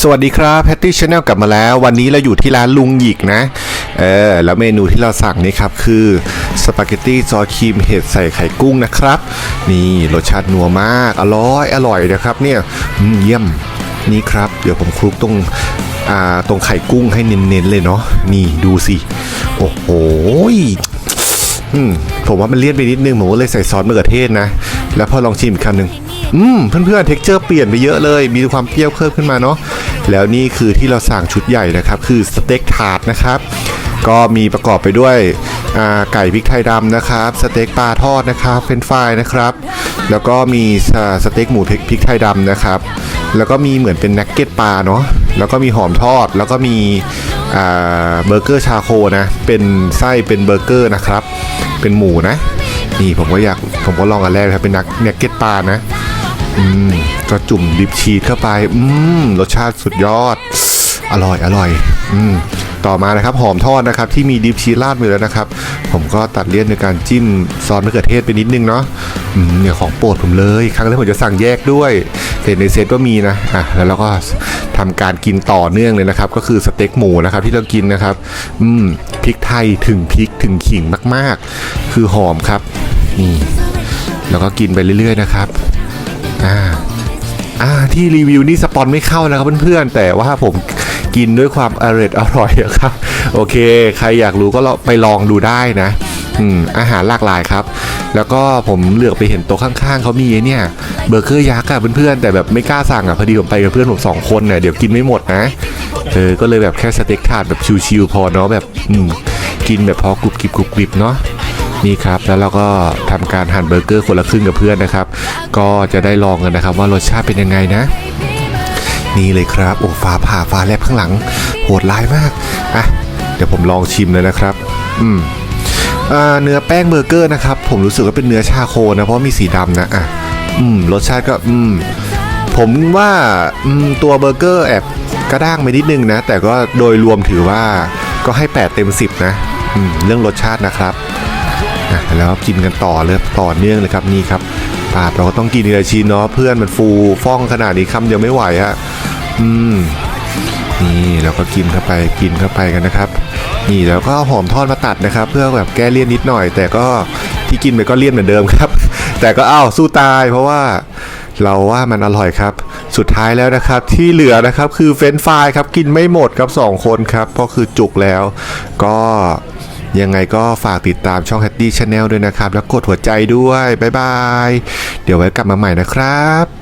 สวัสดีครับแพตตี้ชาแนลกลับมาแล้ว วันนี้เราอยู่ที่ร้านลุงหยิกนะ เออ แล้วเมนูที่เราสั่งนี่ครับ คือสปาเกตตี้ซอสครีมเห็ดใส่ไข่กุ้งนะครับ นี่รสชาตินัวมาก อร่อยอร่อยนะครับเนี่ยเยี่ยมนี่ครับ เดี๋ยวผมคลุกตรงอ่าตรงไข่กุ้งให้เน้นๆเลยเนาะนี่ดูสิโอ้โหผมว่ามันเลี่ยนไปนิดนึงผมก็เลยใส่ซอสมะเขือเทศนะ แล้วพอลองชิมอีกคำหนึ่ง อืมเพื่อนๆเท็กเจอร์เปลี่ยนไปเยอะเลย มีความเปรี้ยวเพิ่มขึ้นมาเนาะแล้วนี่คือที่เราสั่งชุดใหญ่นะครับคือสเต็กถาดนะครับก็มีประกอบไปด้วยไก่พริกไทยดำนะครับสเต็กปลาทอดนะครับเฟรนฟรายนะครับ แล้วก็มีสสเต็กหมูพริกไทยดำนะครับ แล้วก็มีเหมือนเป็นนักเก็ตปลาเนาะแล้วก็มีหอมทอด แล้วก็มีเบอร์เกอร์ชาโคนะเป็นไส้เป็นเบอร์เกอร์นะครับ เป็นหมูนะ นี่ผมก็อยากผมก็ลองอันแรกครับเป็นนักเนกเก็ตปลานะ อืมก็จุ่มดิบชีสเข้าไป อืมรสชาติสุดยอด อร่อยอร่อย อืมต่อมานะครับหอมทอดนะครับที่มีดิบชีสราดไปแล้วนะครับ ผมก็ตัดเลี่ยนในการจิ้มซอสมะเขือเทศไปนิดนึงเนาะอืมเนี่ยของโปรดผมเลย ครั้งแรกผมจะสั่งแยกด้วยแต่ในเซตก็มีนะอะแล้วเราก็ทำการกินต่อเนื่องเลยนะครับ ก็คือสเต็กหมูนะครับที่เรากินนะครับ อืมพริกไทยถึงพริกถึงขิงมาก ๆ คือหอมครับนี่แล้วก็กินไปเรื่อย ๆ นะครับ อ่าอ่าที่รีวิวนี่สปอนไม่เข้านะครับเพื่อนๆ แต่ว่าผมกินด้วยความอร่อยอร่อยอะครับ โอเค ใครอยากรู้ก็ไปลองดูได้นะ อืม อาหารหลากหลายครับ แล้วก็ผมเหลือกไปเห็นโต๊ะข้างๆ เขามีเนี่ย เบอร์เกอร์ยักษ์อะเพื่อนๆ แต่แบบไม่กล้าสั่งอะพอดีผมไปกับเพื่อนผมสองคนเนี่ยเดี๋ยวกินไม่หมดนะ เออ ก็เลยแบบแค่สเต็กถาดแบบชิวๆพอเนาะแบบ อืม กินแบบพอกรุบกริบกรุบกริบเนาะ นี่ครับแล้วเราก็ทำการหั่นเบอร์เกอร์คนละครึ่งกับเพื่อนนะครับ ก็จะได้ลองกันนะครับ ว่ารสชาติเป็นยังไงนะ นี่เลยครับโอ้ฟ้าผ่าฟ้าแลบข้างหลัง โหดร้ายมากอะเดี๋ยวผมลองชิมเลยนะครับ อืมอ่าเนื้อแป้งเบอร์เกอร์นะครับ ผมรู้สึกว่าเป็นเนื้อชาโคนะเพราะมีสีดำนะอะอืมรสชาติก็อืมผมว่าอืมตัวเบอร์เกอร์แอบกระด้างไปนิดนึงนะ แต่ก็โดยรวมถือว่าก็ให้ 8 เต็ม 10 นะเรื่องรสชาตินะครับ อะแล้วกินกันต่อเลยต่อเนื่องเลยครับนี่ครับปาดเราก็ต้องกินทีละชิ้นเนาะเพื่อนมันฟูฟ่องขนาดนี้คำเดียวไม่ไหวอะอืมนี่เราก็กินเข้าไปกินเข้าไปกันนะครับ นี่แล้วก็หอมทอดมาตัดนะครับ เพื่อแบบแก้เลี่ยนนิดหน่อย แต่ก็ที่กินไปก็เลี่ยนเหมือนเดิมครับ แต่ก็อ้าวสู้ตายเพราะว่าเราว่ามันอร่อยครับ สุดท้ายแล้วนะครับที่เหลือนะครับคือเฟรนฟรายครับกินไม่หมดครับสองคนครับเพราะคือจุกแล้ว ก็ ยังไงก็ฝากติดตามช่องแฮตตี้ชาแนลด้วยนะครับ แล้วกดหัวใจด้วย บ๊ายบาย เดี๋ยวไว้กลับมาใหม่นะครับ